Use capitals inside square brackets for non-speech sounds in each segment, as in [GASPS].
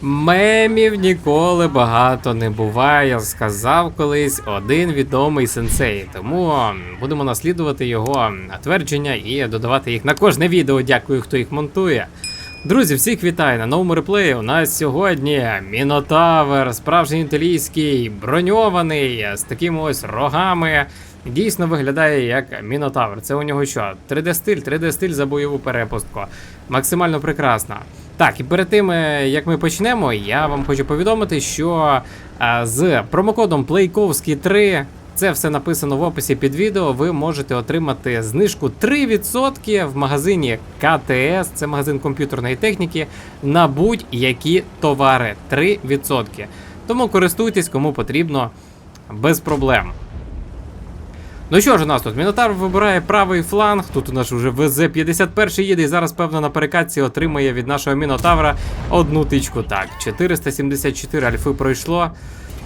Мемів ніколи багато не буває, сказав колись один відомий сенсей. Тому будемо наслідувати його твердження і додавати їх на кожне відео. Дякую, хто їх монтує. Друзі, всіх вітаю на новому реплеї. У нас сьогодні Мінотавр, справжній італійський, броньований з такими ось рогами. Дійсно виглядає як Мінотавр. Це у нього що? 3D стиль, 3D стиль за бойову перепустку. Максимально прекрасно. Так, і перед тим, е, як ми почнемо, я вам хочу повідомити, що е, з промокодом PLAYKOWSKI3, це все написано в описі під відео, ви можете отримати знижку 3% в магазині КТС, це магазин комп'ютерної техніки, на будь-які товари. 3%. Тому користуйтесь, кому потрібно, без проблем. Ну що ж у нас тут? Мінотавр вибирає правий фланг. Тут у нас вже ВЗ-51 їде і зараз, певно, на перекатці отримає від нашого Мінотавра одну тичку. Так, 474 альфи пройшло.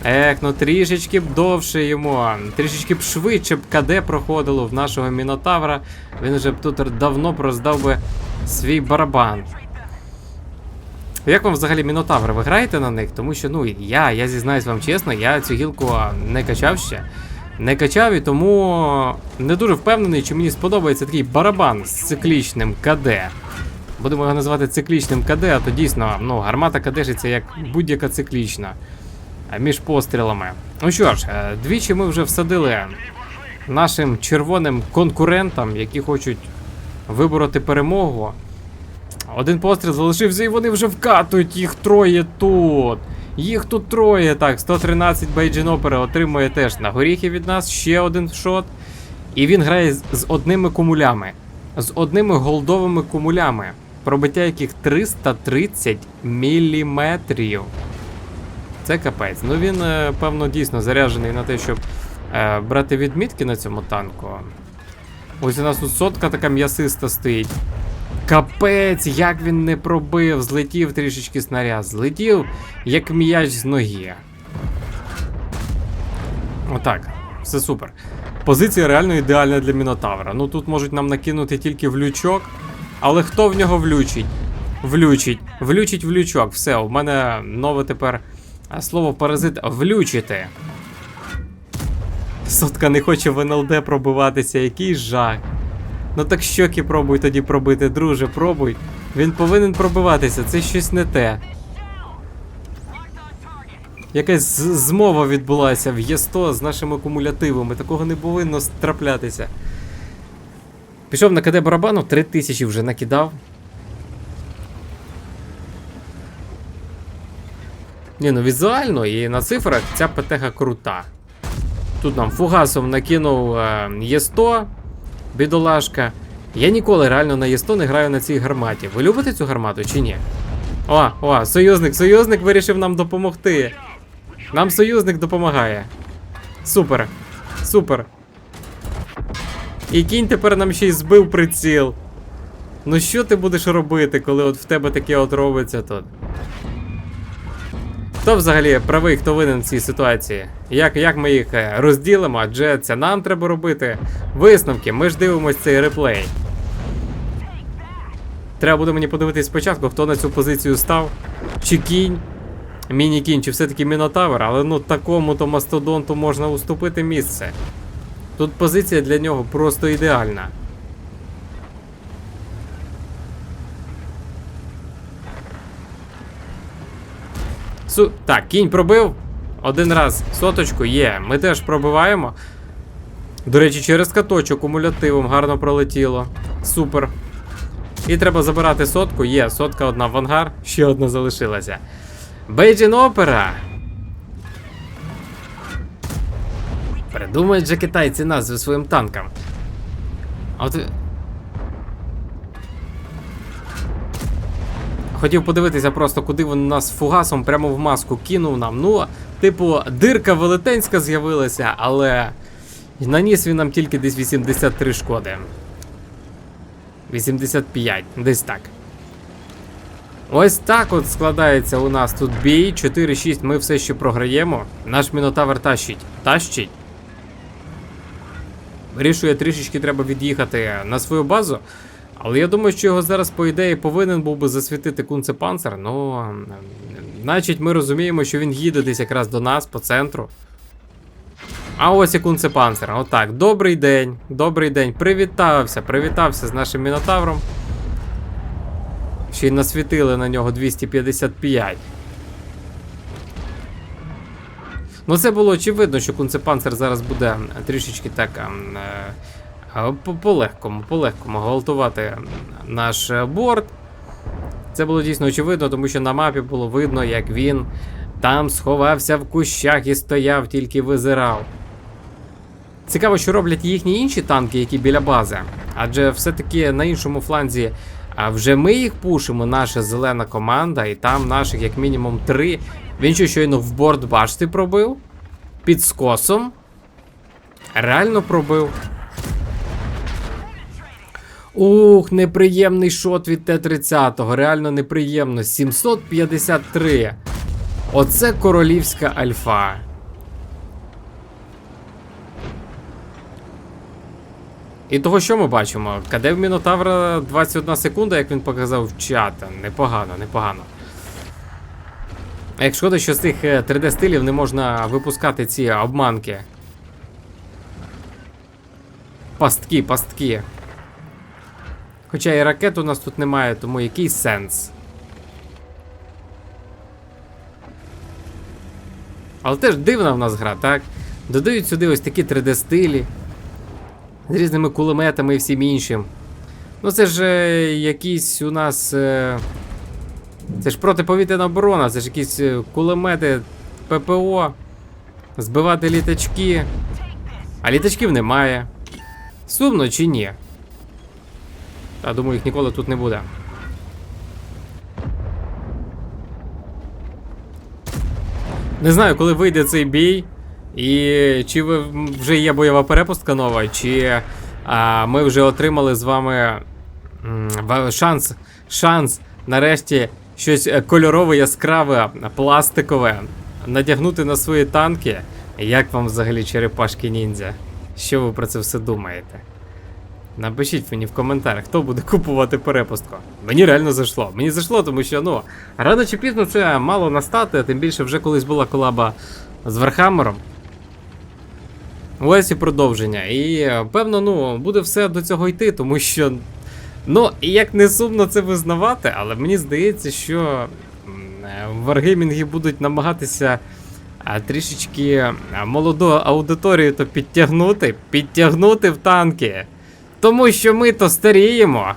Ех, ну трішечки б довше йому, трішечки б швидше б КД проходило в нашого Мінотавра. Він вже б тут давно проздав би свій барабан. Як вам взагалі Мінотаври? Ви граєте на них? Тому що, ну, я, я зізнаюсь вам чесно, я цю гілку не качав ще. Не качав і тому не дуже впевнений, чи мені сподобається такий барабан з циклічним КД. Будемо його називати циклічним КД, а то дійсно ну, гармата кадешиться як будь-яка циклічна між пострілами. Ну що ж, е, двічі ми вже всадили нашим червоним конкурентам, які хочуть вибороти перемогу. Один постріл залишився, і вони вже вкатують їх троє тут. Їх тут троє. Так, 113 Бейджин Опера отримує теж на горіхи від нас ще один шот. І він грає з одними кумулями. З одними голдовими кумулями, пробиття яких 330 міліметрів. Це капець. Ну він, е, певно, дійсно заряджений на те, щоб е, брати відмітки на цьому танку. Ось у нас тут сотка така м'ясиста стоїть. Капець, як він не пробив, злетів трішечки снаряд, злетів, як м'яч з ноги. Отак, все супер. Позиція реально ідеальна для Мінотавра. Ну тут можуть нам накинути тільки влючок, але хто в нього влючить? Влючить, влючить влючок. Все, у мене нове тепер а, слово паразит влючити. Сотка не хоче в НЛД пробиватися, який жах. Ну так щоки пробуй тоді пробити, друже, пробуй. Він повинен пробиватися, це щось не те. Якась змова відбулася в Є100 з нашими кумулятивами. Такого не повинно траплятися. Пішов на КД барабану, 3000 вже накидав. Ні, ну візуально і на цифрах ця ПТГ крута. Тут нам фугасом накинув е, Є100, бідолашка. Я ніколи реально на Є100 не граю на цій гарматі. Ви любите цю гармату чи ні? О, о, союзник, союзник вирішив нам допомогти. Нам союзник допомагає. Супер. Супер. І кінь тепер нам ще й збив приціл. Ну що ти будеш робити, коли от в тебе таке от робиться тут? Хто взагалі правий, хто винен в цій ситуації? Як, як ми їх е, розділимо? Адже це нам треба робити висновки. Ми ж дивимось цей реплей. Треба буде мені подивитись спочатку, хто на цю позицію став. Чи кінь, міні-кінь, чи все-таки мінотавр, але ну такому то мастодонту можна уступити місце. Тут позиція для нього просто ідеальна. Су... Так, кінь пробив. Один раз соточку є. Ми теж пробиваємо. До речі, через каточок кумулятивом гарно пролетіло. Супер. І треба забирати сотку. Є, сотка одна в ангар, ще одна залишилася. Бейджин Опера. Придумають же китайці назви своїм танкам. От. Хотів подивитися просто, куди він нас фугасом прямо в маску кинув нам. Ну, типу, дирка велетенська з'явилася, але наніс він нам тільки десь 83 шкоди. 85, десь так. Ось так от складається у нас тут бій. 4-6 ми все ще програємо. Наш мінотавр тащить. Тащить. вирішує трішечки треба від'їхати на свою базу. Але я думаю, що його зараз, по ідеї, повинен був би засвітити Кунце Панцер. Ну, значить, ми розуміємо, що він їде десь якраз до нас по центру. А ось і Кунце Панцер. Отак. Добрий день. Добрий день. Привітався, привітався з нашим Мінотавром. Ще й насвітили на нього 255. Ну, це було очевидно, що Кунцепанцер зараз буде трішечки так ем, е, по-легкому, по-легкому гвалтувати наш е, борт. Це було дійсно очевидно, тому що на мапі було видно, як він там сховався в кущах і стояв, тільки визирав. Цікаво, що роблять їхні інші танки, які біля бази. Адже все-таки на іншому фланзі а вже ми їх пушимо, наша зелена команда, і там наших як мінімум три. Він що щойно в борт башти пробив. Під скосом. Реально пробив. Ух, неприємний шот від Т-30. Реально неприємно. 753. Оце королівська альфа. І того, що ми бачимо? КД Мінотавра 21 секунда, як він показав в чат. Непогано, непогано. Як шкода, що з тих 3D стилів не можна випускати ці обманки. Пастки, пастки. Хоча і ракет у нас тут немає, тому який сенс? Але теж дивна в нас гра, так? Додають сюди ось такі 3D стилі з різними кулеметами і всім іншим. Ну це ж е, якісь у нас. Е, це ж протиповітряна оборона, це ж якісь е, кулемети ППО, збивати літачки. А літачків немає. Сумно чи ні? Та думаю, їх ніколи тут не буде. Не знаю, коли вийде цей бій, і чи вже є бойова перепустка нова, чи а, ми вже отримали з вами шанс, шанс нарешті щось кольорове, яскраве, пластикове надягнути на свої танки. Як вам взагалі черепашки ніндзя? Що ви про це все думаєте? Напишіть мені в коментарях, хто буде купувати перепустку. Мені реально зайшло. Мені зайшло, тому що ну, рано чи пізно це мало настати, тим більше вже колись була колаба з Вархаммером. Ось і продовження. І е, певно, ну, буде все до цього йти, тому що. Ну, і як не сумно це визнавати, але мені здається, що е, варгеймінги будуть намагатися трішечки молоду аудиторію то підтягнути, підтягнути в танки. Тому що ми то старіємо.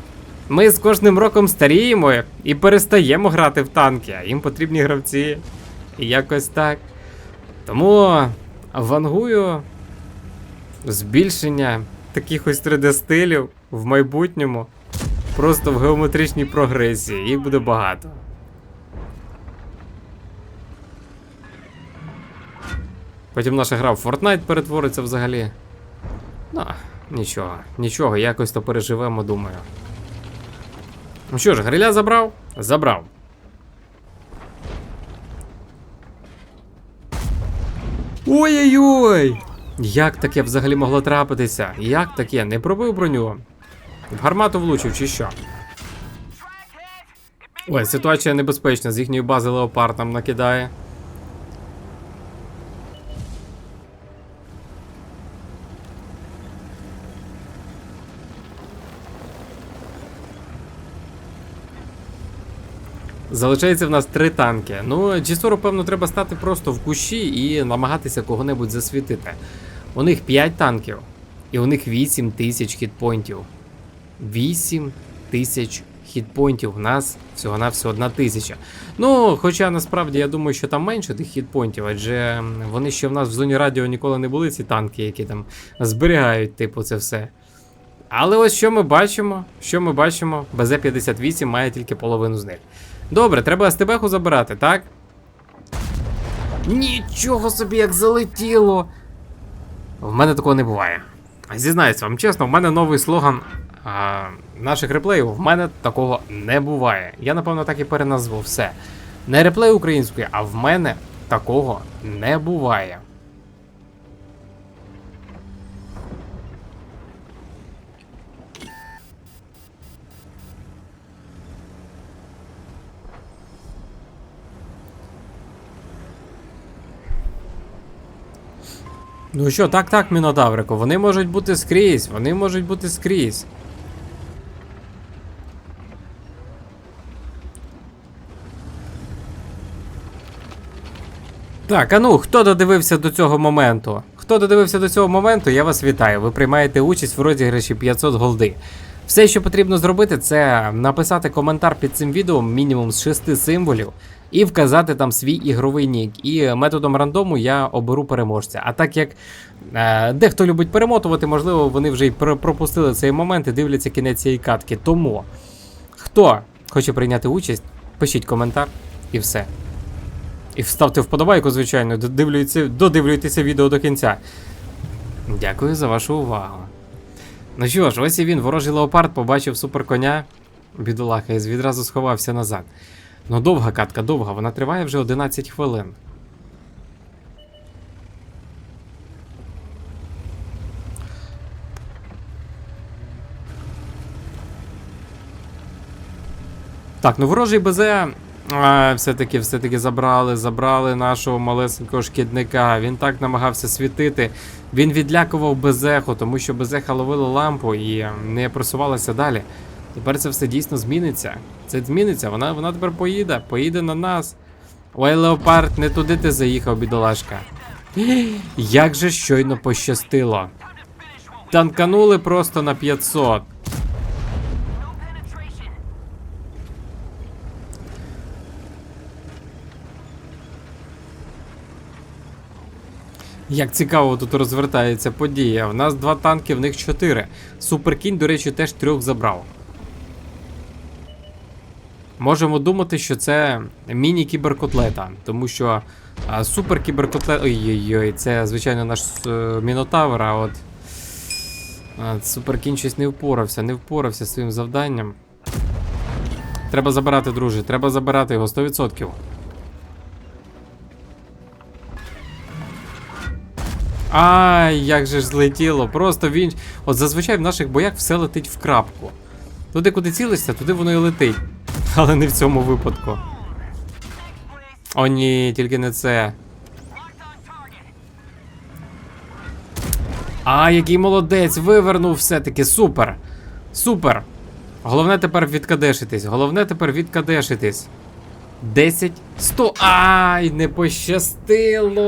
Ми з кожним роком старіємо і перестаємо грати в танки, а їм потрібні гравці. І якось так. Тому вангую збільшення таких ось 3D-стилів в майбутньому. Просто в геометричній прогресії. Їх буде багато. Потім наша гра в Fortnite перетвориться взагалі. Ну, нічого, нічого, якось то переживемо, думаю. Ну що ж, гриля забрав? Забрав. Ой-ой-ой! Як таке взагалі могло трапитися? Як таке? Не пробив броню? В гармату влучив чи що? Ой, ситуація небезпечна, з їхньої бази леопард нам накидає. Залишається в нас три танки. Ну, G40, певно, треба стати просто в кущі і намагатися кого-небудь засвітити. У них 5 танків, і у них 8 тисяч хітпойнтів. 8 тисяч хітпойнтів. У нас всього-навсього одна тисяча. Ну, хоча насправді я думаю, що там менше тих хітпойнтів, адже вони ще в нас в зоні радіо ніколи не були, ці танки, які там зберігають, типу, це все. Але ось що ми бачимо? Що ми бачимо? БЗ-58 має тільки половину з них. Добре, треба СТБху забирати, так? Нічого собі, як залетіло. В мене такого не буває. Зізнаюсь вам чесно, в мене новий слоган а, наших реплеїв. В мене такого не буває. Я, напевно, так і переназву все. Не реплей української, а в мене такого не буває. Ну що, так, так, Мінотаврику, вони можуть бути скрізь, вони можуть бути скрізь. Так, а ну, хто додивився до цього моменту? Хто додивився до цього моменту, я вас вітаю. Ви приймаєте участь в розіграші 500 голди. Все, що потрібно зробити, це написати коментар під цим відео мінімум з 6 символів і вказати там свій ігровий нік. І методом рандому я оберу переможця. А так як е, дехто любить перемотувати, можливо, вони вже й пропустили цей момент і дивляться кінець цієї катки. Тому хто хоче прийняти участь, пишіть коментар і все. І вставте вподобайку, звичайно, додивлюється, додивлюйтеся відео до кінця. Дякую за вашу увагу. Ну що ж, ось і він, ворожий леопард, побачив суперконя, бідолаха, і відразу сховався назад. Ну, довга катка, довга, вона триває вже 11 хвилин. Так, ну ворожий БЗ все-таки все-таки забрали, забрали нашого малесенького шкідника. Він так намагався світити. Він відлякував Безеху, тому що Безеха ловила лампу і не просувалася далі. Тепер це все дійсно зміниться. Це зміниться, вона, вона тепер поїде, поїде на нас. Ой, Леопард, не туди ти заїхав, бідолашка. [GASPS] Як же щойно пощастило. Танканули просто на 500. Як цікаво тут розвертається подія. В нас два танки, в них чотири. Суперкінь, до речі, теж трьох забрав. Можемо думати, що це міні-кіберкотлета, тому що супер-кіберкотлета. Ой-ой-ой, це, звичайно, наш е, мінотавр, а от. Суперкінь щось не впорався, не впорався своїм завданням. Треба забирати, друже, треба забирати його 100%. Ай, як же ж злетіло. Просто він. От зазвичай в наших боях все летить в крапку. Туди, куди цілишся, туди воно і летить. [LAUGHS] Але не в цьому випадку. О, ні, тільки не це. А, який молодець, вивернув все-таки. Супер. Супер. Головне тепер відкадешитись. Головне тепер відкадешитись. 10, 100. Ай, не пощастило.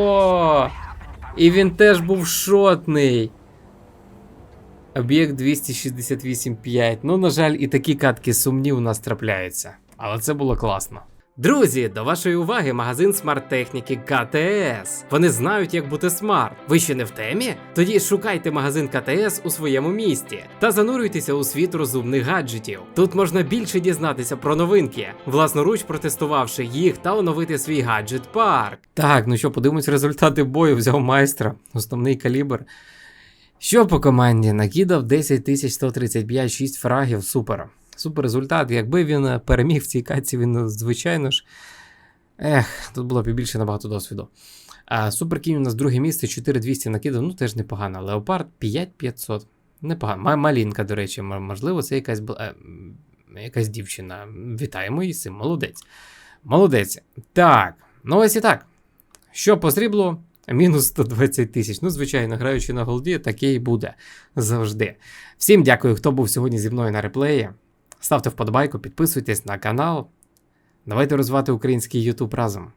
І він теж був шотний. Об'єкт 268.5. Ну, на жаль, і такі катки сумні у нас трапляються. Але це було класно. Друзі, до вашої уваги магазин смарт-техніки КТС. Вони знають, як бути смарт. Ви ще не в темі? Тоді шукайте магазин КТС у своєму місті та занурюйтеся у світ розумних гаджетів. Тут можна більше дізнатися про новинки, власноруч протестувавши їх та оновити свій гаджет парк. Так, ну що, подивимось результати бою. Взяв майстра, основний калібр. Що по команді? Накидав 10135, 6 фрагів, супер. Супер результат. Якби він е, переміг в цій катці, він, е, звичайно ж. Ех, тут було б більше набагато досвіду. А Суперкінь у нас друге місце, 4200 накидав, ну теж непогано. Леопард 5500. Непогано. Малінка, до речі, можливо, це якась була. е, якась дівчина. Вітаємо її цим. Молодець. Молодець. Так, ну ось і так. Що по сріблу? Мінус 120 тисяч. Ну, звичайно, граючи на голді, таке і буде завжди. Всім дякую, хто був сьогодні зі мною на реплеї. Ставте вподобайку, підписуйтесь на канал. Давайте розвивати український YouTube разом.